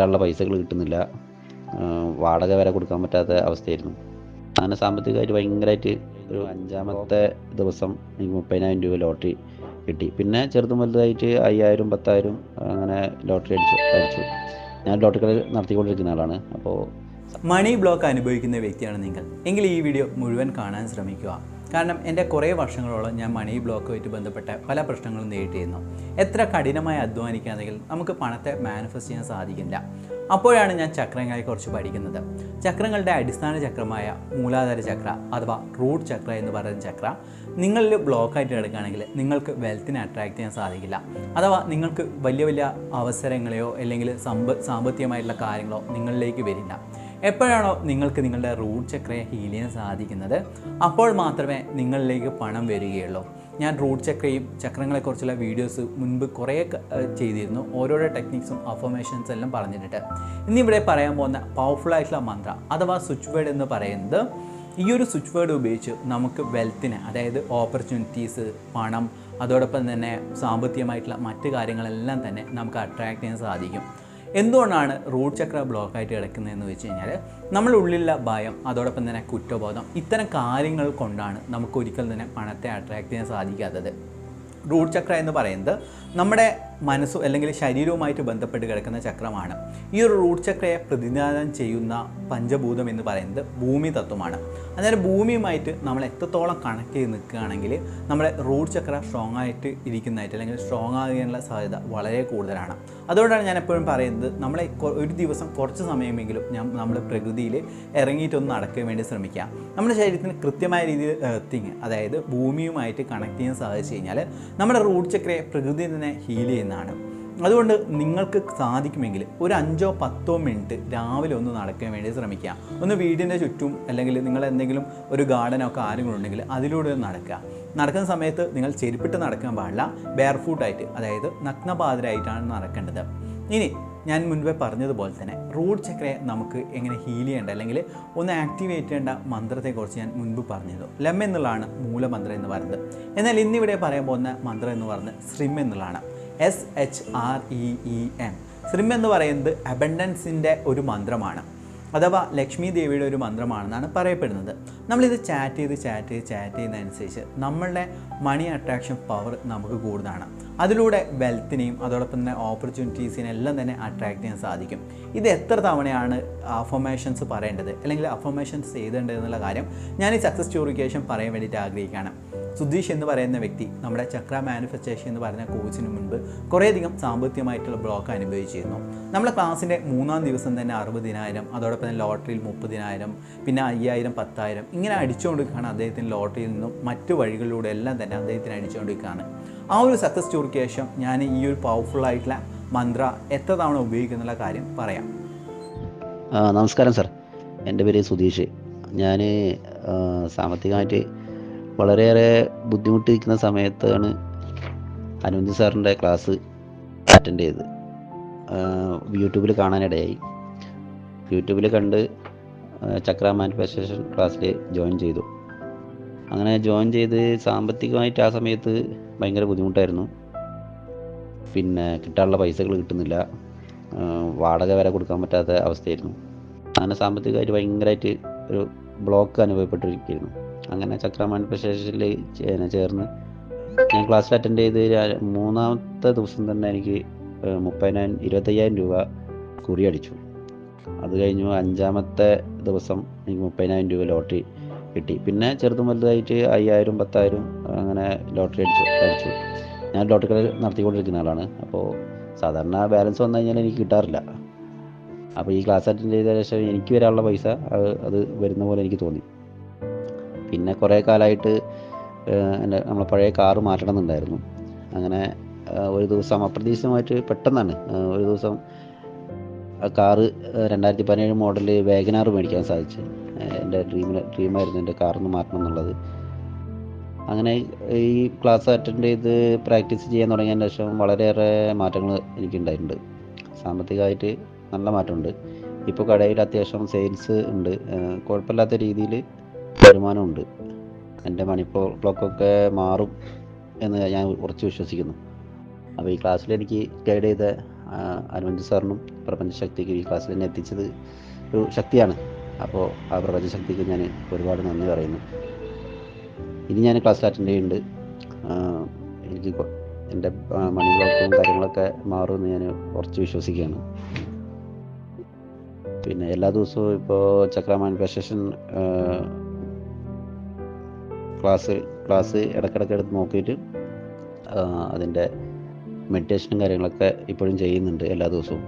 കിട്ടാനുള്ള പൈസകൾ കിട്ടുന്നില്ല. വാടക വരെ കൊടുക്കാൻ പറ്റാത്ത അവസ്ഥയായിരുന്നു. അങ്ങനെ സാമ്പത്തികമായിട്ട് ഭയങ്കരമായിട്ട് ഒരു അഞ്ചാമത്തെ ദിവസം എനിക്ക് മുപ്പതിനായിരം രൂപ ലോട്ടറി കിട്ടി. പിന്നെ ചെറുതും വലുതായിട്ട് അയ്യായിരം പത്തായിരം അങ്ങനെ ലോട്ടറി അടിച്ചു അടിച്ചു. ഞാൻ ലോട്ടറി കളി നടത്തിക്കൊണ്ടിരിക്കുന്ന ആളാണ്. അപ്പോൾ മണി ബ്ലോക്ക് അനുഭവിക്കുന്ന വ്യക്തിയാണ് നിങ്ങൾ. എങ്കിൽ ഈ വീഡിയോ മുഴുവൻ കാണാൻ ശ്രമിക്കുക. കാരണം എന്റെ കുറേ വർഷങ്ങളോളം ഞാൻ മണി ബ്ലോക്കുമായിട്ട് ബന്ധപ്പെട്ട പല പ്രശ്നങ്ങളും നേരിട്ടിരുന്നു. എത്ര കഠിനമായി അധ്വാനിക്കുകയാണെങ്കിൽ നമുക്ക് പണത്തെ മാനിഫെസ്റ്റ് ചെയ്യാൻ സാധിക്കില്ല. അപ്പോഴാണ് ഞാൻ ചക്രങ്ങളെക്കുറിച്ച് പഠിക്കുന്നത്. ചക്രങ്ങളുടെ അടിസ്ഥാന ചക്രമായ മൂലാധാര ചക്ര അഥവാ റൂട്ട് ചക്ര എന്ന് പറയുന്ന ചക്ര നിങ്ങളിൽ ബ്ലോക്കായിട്ട് കിടക്കുകയാണെങ്കിൽ നിങ്ങൾക്ക് വെൽത്തിനെ അട്രാക്ട് ചെയ്യാൻ സാധിക്കില്ല. അഥവാ നിങ്ങൾക്ക് വലിയ വലിയ അവസരങ്ങളെയോ അല്ലെങ്കിൽ സമ്പ സാമ്പത്തികമായിട്ടുള്ള കാര്യങ്ങളോ നിങ്ങളിലേക്ക് വരില്ല. എപ്പോഴാണോ നിങ്ങൾക്ക് നിങ്ങളുടെ റൂട്ട് ചക്രയെ ഹീൽ ചെയ്യാൻ സാധിക്കുന്നത് അപ്പോൾ മാത്രമേ നിങ്ങളിലേക്ക് പണം വരികയുള്ളൂ. ഞാൻ റൂട്ട് ചക്രയും ചക്രങ്ങളെക്കുറിച്ചുള്ള വീഡിയോസ് മുൻപ് കുറേ ചെയ്തിരുന്നു. ഓരോരോ ടെക്നിക്സും അഫർമേഷൻസ് എല്ലാം പറഞ്ഞിട്ടുണ്ട്. ഇന്നിവിടെ പറയാൻ പോകുന്ന പവർഫുൾ ആയിട്ടുള്ള മന്ത്ര അഥവാ സ്വിച്ച് വേർഡ് എന്ന് പറയുന്നത് ഈ ഒരു സ്വിച്ച് വേർഡ് ഉപയോഗിച്ച് നമുക്ക് വെൽത്തിന് അതായത് ഓപ്പർച്യൂണിറ്റീസ് പണം അതോടൊപ്പം തന്നെ സാമ്പത്തികമായിട്ടുള്ള മറ്റ് കാര്യങ്ങളെല്ലാം തന്നെ നമുക്ക് അട്രാക്ട് ചെയ്യാൻ സാധിക്കും. എന്തുകൊണ്ടാണ് റൂട്ട് ചക്ര ബ്ലോക്ക് ബ്ലോക്കായിട്ട് കിടക്കുന്നതെന്ന് വെച്ച് കഴിഞ്ഞാൽ നമ്മുടെ ഉള്ളിലുള്ള ഭയം അതോടൊപ്പം തന്നെ കുറ്റബോധം ഇത്തരം കാര്യങ്ങൾ കൊണ്ടാണ് നമുക്ക് ഒരിക്കൽ തന്നെ പണത്തെ അട്രാക്ട് ചെയ്യാൻ സാധിക്കാത്തത്. റൂട്ട് ചക്ര എന്ന് പറയുന്നത് നമ്മുടെ മനസ്സു അല്ലെങ്കിൽ ശരീരവുമായിട്ട് ബന്ധപ്പെട്ട് കിടക്കുന്ന ചക്രമാണ്. ഈ ഒരു റൂട്ട് ചക്രയെ പ്രതിനിധാനം ചെയ്യുന്ന പഞ്ചഭൂതം എന്ന് പറയുന്നത് ഭൂമി തത്വമാണ്. അന്നേരം ഭൂമിയുമായിട്ട് നമ്മൾ എത്രത്തോളം കണക്ട് ചെയ്ത് നിൽക്കുകയാണെങ്കിൽ നമ്മുടെ റൂട്ട് ചക്ര സ്ട്രോങ് ആയിട്ട് ഇരിക്കുന്നതായിട്ട് അല്ലെങ്കിൽ സ്ട്രോങ് ആകാനുള്ള സാധ്യത വളരെ കൂടുതലാണ്. അതുകൊണ്ടാണ് ഞാൻ എപ്പോഴും പറയുന്നത് നമ്മളെ ഒരു ദിവസം കുറച്ച് സമയമെങ്കിലും ഞാൻ നമ്മൾ പ്രകൃതിയിൽ ഇറങ്ങിയിട്ടൊന്ന് നടക്കാൻ വേണ്ടി ശ്രമിക്കുക. നമ്മുടെ ശരീരത്തിന് കൃത്യമായ രീതിയിൽ എർത്തിങ് അതായത് ഭൂമിയുമായിട്ട് കണക്ട് ചെയ്യാൻ സാധിച്ചു കഴിഞ്ഞാൽ നമ്മുടെ റൂട്ട് ചക്രയെ പ്രകൃതി തന്നെ ഹീൽ ചെയ്യുന്നതാണ് അതുകൊണ്ട് നിങ്ങൾക്ക് സാധിക്കുമെങ്കിൽ ഒരു അഞ്ചോ പത്തോ മിനിറ്റ് രാവിലെ ഒന്ന് നടക്കാൻ വേണ്ടി ശ്രമിക്കുക. ഒന്ന് വീടിന്റെ ചുറ്റും അല്ലെങ്കിൽ നിങ്ങൾ എന്തെങ്കിലും ഒരു ഗാർഡനോ ഒക്കെ ആരെങ്കിലും ഉണ്ടെങ്കിൽ അതിലൂടെ ഒന്ന് നടക്കുക. നടക്കുന്ന സമയത്ത് നിങ്ങൾ ചെരുപ്പിട്ട് നടക്കാൻ പാടില്ല. ബെയർ ഫൂട്ടായിട്ട് അതായത് നഗ്നപാതരായിട്ടാണ് നടക്കേണ്ടത്. ഇനി ഞാൻ മുൻപേ പറഞ്ഞതുപോലെ തന്നെ റൂട്ട് ചക്രയെ നമുക്ക് എങ്ങനെ ഹീൽ ചെയ്യേണ്ട അല്ലെങ്കിൽ ഒന്ന് ആക്ടിവേറ്റ് ചെയ്യേണ്ട മന്ത്രത്തെക്കുറിച്ച് ഞാൻ മുൻപ് പറഞ്ഞത് ലം എന്നുള്ളതാണ് മൂലമന്ത്രം എന്ന് പറയുന്നത്. എന്നാൽ ഇന്നിവിടെ പറയാൻ പോകുന്ന മന്ത്രം എന്ന് പറയുന്നത് ശ്രിം എന്നുള്ളതാണ്. S H R E E M സ്രിം എന്ന് പറയുന്നത് അബൻഡൻസിന്റെ ഒരു മന്ത്രമാണ്. അഥവാ ലക്ഷ്മി ദേവിയുടെ ഒരു മന്ത്രമാണെന്നാണ് പറയപ്പെടുന്നത്. നമ്മളിത് ചാറ്റ് ചെയ്ത് ചാറ്റ് ചെയ്ത് ചാറ്റ് ചെയ്യുന്നതനുസരിച്ച് നമ്മളുടെ മണി അട്രാക്ഷൻ പവർ നമുക്ക് കൂടുതലാണ്. അതിലൂടെ വെൽത്തിനെയും അതോടൊപ്പം തന്നെ ഓപ്പർച്യൂണിറ്റീസിനെയും എല്ലാം തന്നെ അട്രാക്ട് ചെയ്യാൻ സാധിക്കും. ഇത് എത്ര തവണയാണ് അഫർമേഷൻസ് പറയേണ്ടത്? അല്ലെങ്കിൽ അഫർമേഷൻസ് ചെയ്തേണ്ടത് എന്നുള്ള കാര്യം ഞാൻ ഈ സക്സസ് സ്റ്റോറിക്ക് പറയാൻ വേണ്ടിയിട്ട് ആഗ്രഹിക്കുകയാണ്. സുധീഷ് എന്ന് പറയുന്ന വ്യക്തി നമ്മുടെ ചക്ര മാനുഫാക്ചേഷൻ എന്ന് പറയുന്ന കോച്ചിന് മുൻപ് കുറേയധികം സാമ്പത്തികമായിട്ടുള്ള ബ്ലോക്ക് അനുഭവിച്ചിരുന്നു. നമ്മുടെ ക്ലാസ്സിന്റെ മൂന്നാം ദിവസം തന്നെ അറുപതിനായിരം അതോടൊപ്പം തന്നെ ലോട്ടറിയിൽ മുപ്പതിനായിരം പിന്നെ അയ്യായിരം പത്തായിരം ഇങ്ങനെ അടിച്ചുകൊണ്ടിരിക്കുകയാണ് അദ്ദേഹത്തിന് ലോട്ടറിയിൽ നിന്നും മറ്റു വഴികളിലൂടെ എല്ലാം തന്നെ അദ്ദേഹത്തിന് അടിച്ചുകൊണ്ടിരിക്കുകയാണ്. ആ ഒരു സക്സസ് സ്റ്റോറിക്ക് ശേഷം ഞാൻ ഈ ഒരു പവർഫുൾ ആയിട്ടുള്ള മന്ത്ര എത്ര തവണ ഉപയോഗിക്കുന്നുള്ള കാര്യം പറയാം. നമസ്കാരം സാർ എന്റെ പേര് സുധീഷ്. ഞാൻ സാമ്പത്തികമായിട്ട് വളരെയേറെ ബുദ്ധിമുട്ടിരിക്കുന്ന സമയത്താണ് അനുജ് സാറിന്റെ ക്ലാസ് അറ്റൻഡ് ചെയ്തത്. യൂട്യൂബിൽ കാണാനിടയായി. യൂട്യൂബിൽ കണ്ട് ചക്ര മാനിഫെസ്റ്റേഷൻ ക്ലാസ്സിൽ ജോയിൻ ചെയ്തു. അങ്ങനെ ജോയിൻ ചെയ്ത് സാമ്പത്തികമായിട്ട് ആ സമയത്ത് ഭയങ്കര ബുദ്ധിമുട്ടായിരുന്നു. പിന്നെ കിട്ടാനുള്ള പൈസകൾ കിട്ടുന്നില്ല. വാടക വരെ കൊടുക്കാൻ പറ്റാത്ത അവസ്ഥയായിരുന്നു. അങ്ങനെ സാമ്പത്തികമായിട്ട് ഭയങ്കരമായിട്ട് ഒരു ബ്ലോക്ക് അനുഭവപ്പെട്ടിരിക്കുകയായിരുന്നു. അങ്ങനെ ചക്ര മാനുഫാക്ചറേഷനിൽ ചേർന്ന് ഞാൻ ക്ലാസ്സിൽ അറ്റൻഡ് ചെയ്ത് മൂന്നാമത്തെ ദിവസം തന്നെ എനിക്ക് മുപ്പതിനായിരം ഇരുപത്തയ്യായിരം രൂപ കുറി അടിച്ചു. അത് കഴിഞ്ഞു അഞ്ചാമത്തെ ദിവസം എനിക്ക് മുപ്പതിനായിരം രൂപ ലോട്ടറി കിട്ടി. പിന്നെ ചെറുതും വലുതായിട്ട് അയ്യായിരം പത്തായിരം അങ്ങനെ ലോട്ടറി അടിച്ചു അടിച്ചു. ഞാൻ ലോട്ടറി കളി നടത്തിക്കൊണ്ടിരിക്കുന്ന ആളാണ്. അപ്പോൾ സാധാരണ ബാലൻസ് വന്നു കഴിഞ്ഞാൽ എനിക്ക് കിട്ടാറില്ല. അപ്പോൾ ഈ ക്ലാസ് അറ്റൻഡ് ചെയ്ത ശേഷം എനിക്ക് വരാനുള്ള പൈസ അത് വരുന്ന പോലെ എനിക്ക് തോന്നി. പിന്നെ കുറേ കാലമായിട്ട് എന്റെ നമ്മളെ പഴയ കാറ് മാറ്റണമെന്നുണ്ടായിരുന്നു. അങ്ങനെ ഒരു ദിവസം അപ്രതീക്ഷിതമായിട്ട് പെട്ടെന്നാണ് ഒരു ദിവസം ആ കാറ് രണ്ടായിരത്തി പതിനേഴ് മോഡൽ വേഗനാർ മേടിക്കാൻ സാധിച്ചു. എന്റെ ഡ്രീമിന് ഡ്രീമായിരുന്നു എന്റെ കാറിന്ന് മാറ്റണം എന്നുള്ളത്. അങ്ങനെ ഈ ക്ലാസ് അറ്റൻഡ് ചെയ്ത് പ്രാക്ടീസ് ചെയ്യാൻ തുടങ്ങിയതിന് ശേഷം വളരെയേറെ മാറ്റങ്ങൾ എനിക്കുണ്ടായിട്ടുണ്ട്. സാമ്പത്തികമായിട്ട് നല്ല മാറ്റമുണ്ട്. ഇപ്പോൾ കടയിൽ അത്യാവശ്യം സെയിൽസ് ഉണ്ട്. കുഴപ്പമില്ലാത്ത രീതിയിൽ വരുമാനമുണ്ട്. എന്റെ മണിപ്പോ ക്ലോക്കൊക്കെ മാറും എന്ന് ഞാൻ ഉറച്ചു വിശ്വസിക്കുന്നു. അപ്പോൾ ഈ ക്ലാസ്സിൽ എനിക്ക് ഗൈഡ് ചെയ്ത അനുവഞ്ച് സാറിനും പ്രപഞ്ചശക്തിക്ക് ഈ ക്ലാസ്സിൽ എന്നെ എത്തിച്ചത് ഒരു ശക്തിയാണ്. അപ്പോൾ ആ പ്രപഞ്ചശക്തിക്ക് ഞാൻ ഒരുപാട് നന്ദി പറയുന്നു. ഇനി ഞാൻ ക്ലാസ്സിൽ അറ്റൻഡ് ചെയ്യുന്നുണ്ട്. എനിക്ക് എന്റെ മണി ബ്ലോക്കും കാര്യങ്ങളൊക്കെ മാറുമെന്ന് ഞാൻ കുറച്ച് വിശ്വസിക്കുകയാണ്. പിന്നെ എല്ലാ ദിവസവും ഇപ്പോൾ ചക്ര മാനിഫെസ്റ്റേഷൻ ക്ലാസ് ക്ലാസ് ഇടക്കിടക്ക് എടുത്ത് നോക്കിയിട്ട് അതിന്റെ മെഡിറ്റേഷനും കാര്യങ്ങളൊക്കെ ഇപ്പോഴും ചെയ്യുന്നുണ്ട് എല്ലാ ദിവസവും.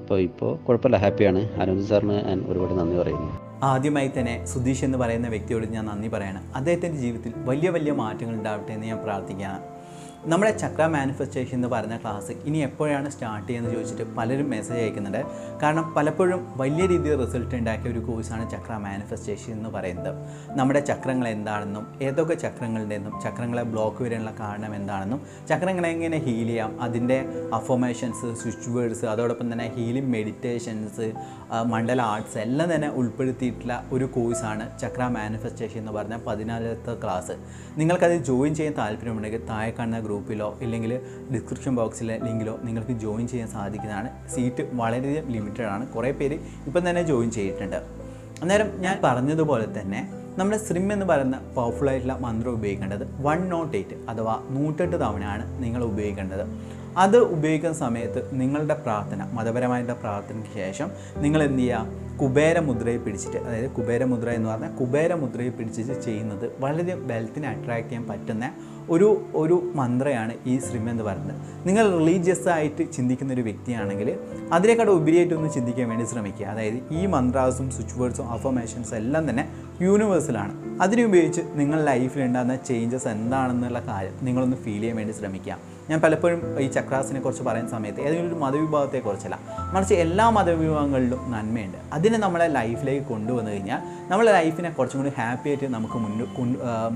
അപ്പോൾ ഇപ്പോൾ കുഴപ്പമില്ല ഹാപ്പിയാണ് അനുജ് സാറിന് ഞാൻ ഒരുപാട് നന്ദി പറയുന്നു. ആദ്യമായി തന്നെ സുധീഷ് എന്ന് പറയുന്ന വ്യക്തിയോട് ഞാൻ നന്ദി പറയാണ്. അദ്ദേഹത്തിന്റെ ജീവിതത്തിൽ വലിയ വലിയ മാറ്റങ്ങൾ ഉണ്ടാവട്ടെ എന്ന് ഞാൻ പ്രാർത്ഥിക്കുകയാണ്. നമ്മുടെ ചക്ര മാനിഫെസ്റ്റേഷൻ എന്ന് പറയുന്ന ക്ലാസ് ഇനി എപ്പോഴാണ് സ്റ്റാർട്ട് ചെയ്യുന്നത് ചോദിച്ചിട്ട് പലരും മെസ്സേജ് അയക്കുന്നുണ്ട്. കാരണം പലപ്പോഴും വലിയ രീതിയിൽ റിസൾട്ട് ഉണ്ടാക്കിയ ഒരു കോഴ്സാണ് ചക്ര മാനിഫെസ്റ്റേഷൻ എന്ന് പറയുന്നത്. നമ്മുടെ ചക്രങ്ങൾ എന്താണെന്നും ഏതൊക്കെ ചക്രങ്ങളുടെയെന്നും ചക്രങ്ങളെ ബ്ലോക്ക് വരാനുള്ള കാരണം എന്താണെന്നും ചക്രങ്ങളെ എങ്ങനെ ഹീൽ ചെയ്യാം അതിന്റെ അഫോമേഷൻസ് സ്വിച്ച് വേർഡ്സ് അതോടൊപ്പം തന്നെ ഹീലിംഗ് മെഡിറ്റേഷൻസ് മണ്ഡല ആർട്സ് എല്ലാം തന്നെ ഉൾപ്പെടുത്തിയിട്ടുള്ള ഒരു കോഴ്സാണ് ചക്ര മാനിഫെസ്റ്റേഷൻ എന്ന് പറഞ്ഞ പതിനാലത്തെ ക്ലാസ് നിങ്ങൾക്കത് ജോയിൻ ചെയ്യാൻ താല്പര്യമുണ്ടെങ്കിൽ താഴെ കാണുന്ന ഗ്രൂപ്പിലോ ഇല്ലെങ്കിൽ ഡിസ്ക്രിപ്ഷൻ ബോക്സിലെ ലിങ്കിലോ നിങ്ങൾക്ക് ജോയിൻ ചെയ്യാൻ സാധിക്കുന്നതാണ്. സീറ്റ് വളരെയധികം ലിമിറ്റഡ് ആണ്. കുറേ പേര് ഇപ്പം തന്നെ ജോയിൻ ചെയ്തിട്ടുണ്ട്. അന്നേരം ഞാൻ പറഞ്ഞതുപോലെ തന്നെ നമ്മുടെ സ്രിം എന്ന് പറയുന്ന പവർഫുൾ ആയിട്ടുള്ള മന്ത്രം ഉപയോഗിക്കേണ്ടത് വൺ നോട്ട് എയ്റ്റ് അഥവാ നൂറ്റെട്ട് തവണയാണ് നിങ്ങൾ ഉപയോഗിക്കേണ്ടത്. അത് ഉപയോഗിക്കുന്ന സമയത്ത് നിങ്ങളുടെ പ്രാർത്ഥന മതപരമായിട്ടുള്ള പ്രാർത്ഥനയ്ക്ക് ശേഷം നിങ്ങൾ എന്ത് ചെയ്യുക? കുബേരമുദ്രയെ പിടിച്ചിട്ട് അതായത് കുബേരമുദ്ര എന്ന് പറഞ്ഞാൽ കുബേരമുദ്രയെ പിടിച്ചിട്ട് ചെയ്യുന്നത് വളരെ വെൽത്തിനെ അട്രാക്റ്റ് ചെയ്യാൻ പറ്റുന്ന ഒരു ഒരു മന്ത്രയാണ് ഈ ശ്രീം എന്ന് പറയുന്നത്. നിങ്ങൾ റിലീജിയസ് ആയിട്ട് ചിന്തിക്കുന്ന ഒരു വ്യക്തിയാണെങ്കിൽ അതിനേക്കാൾ ഉപരിയായിട്ടൊന്ന് ചിന്തിക്കാൻ വേണ്ടി ശ്രമിക്കുക. അതായത് ഈ മന്ത്രാസും സ്വിച്ച് വേർഡ്സും അഫർമേഷൻസും എല്ലാം തന്നെ യൂണിവേഴ്സലാണ് അതിനുപയോഗിച്ച് നിങ്ങൾ ലൈഫിൽ ഉണ്ടാകുന്ന ചേഞ്ചസ് എന്താണെന്നുള്ള കാര്യം നിങ്ങളൊന്ന് ഫീൽ ചെയ്യാൻ വേണ്ടി ശ്രമിക്കുക. ഞാൻ പലപ്പോഴും ഈ ചക്രാസിനെ കുറിച്ച് പറയുന്ന സമയത്ത് ഏതെങ്കിലും ഒരു മതവിഭാഗത്തെക്കുറിച്ചല്ല മറിച്ച് എല്ലാ മതവിഭാഗങ്ങളിലും നന്മയുണ്ട്. അതിനെ നമ്മളെ ലൈഫിലേക്ക് കൊണ്ടുവന്നു കഴിഞ്ഞാൽ നമ്മളെ ലൈഫിനെ കുറച്ചും കൂടി ഹാപ്പി ആയിട്ട് നമുക്ക്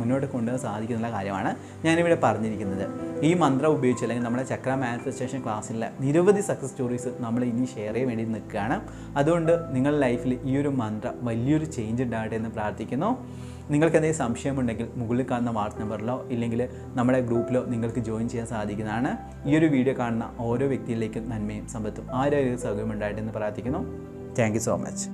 മുന്നോട്ട് കൊണ്ടുപോകാൻ സാധിക്കുന്ന കാര്യമാണ് ഞാനിവിടെ പറഞ്ഞിരിക്കുന്നത്. ഈ മന്ത്രം ഉപയോഗിച്ച് അല്ലെങ്കിൽ നമ്മുടെ ചക്ര മാനിഫെസ്റ്റേഷൻ ക്ലാസ്സിലെ നിരവധി സക്സസ് സ്റ്റോറീസ് നമ്മൾ ഇനി ഷെയർ ചെയ്യാൻ വേണ്ടി നിൽക്കുകയാണ്. അതുകൊണ്ട് നിങ്ങളുടെ ലൈഫിൽ ഈ ഒരു മന്ത്രം വലിയൊരു ചേഞ്ച് ഉണ്ടാകട്ടെ എന്ന് പ്രാർത്ഥിക്കുന്നു. നിങ്ങൾക്ക് എന്തെങ്കിലും സംശയമുണ്ടെങ്കിൽ മുകളിൽ കാണുന്ന വാട്സ് നമ്പറിലോ ഇല്ലെങ്കിൽ നമ്മുടെ ഗ്രൂപ്പിലോ നിങ്ങൾക്ക് ജോയിൻ ചെയ്യാൻ സാധിക്കുന്നതാണ് ഈ ഒരു വീഡിയോ കാണുന്ന ഓരോ വ്യക്തിയിലേക്കും നന്മയും സമ്പത്തും ആരോഗ്യ സൗകര്യം ഉണ്ടായിട്ടെന്ന് പ്രാർത്ഥിക്കുന്നു. Thank so much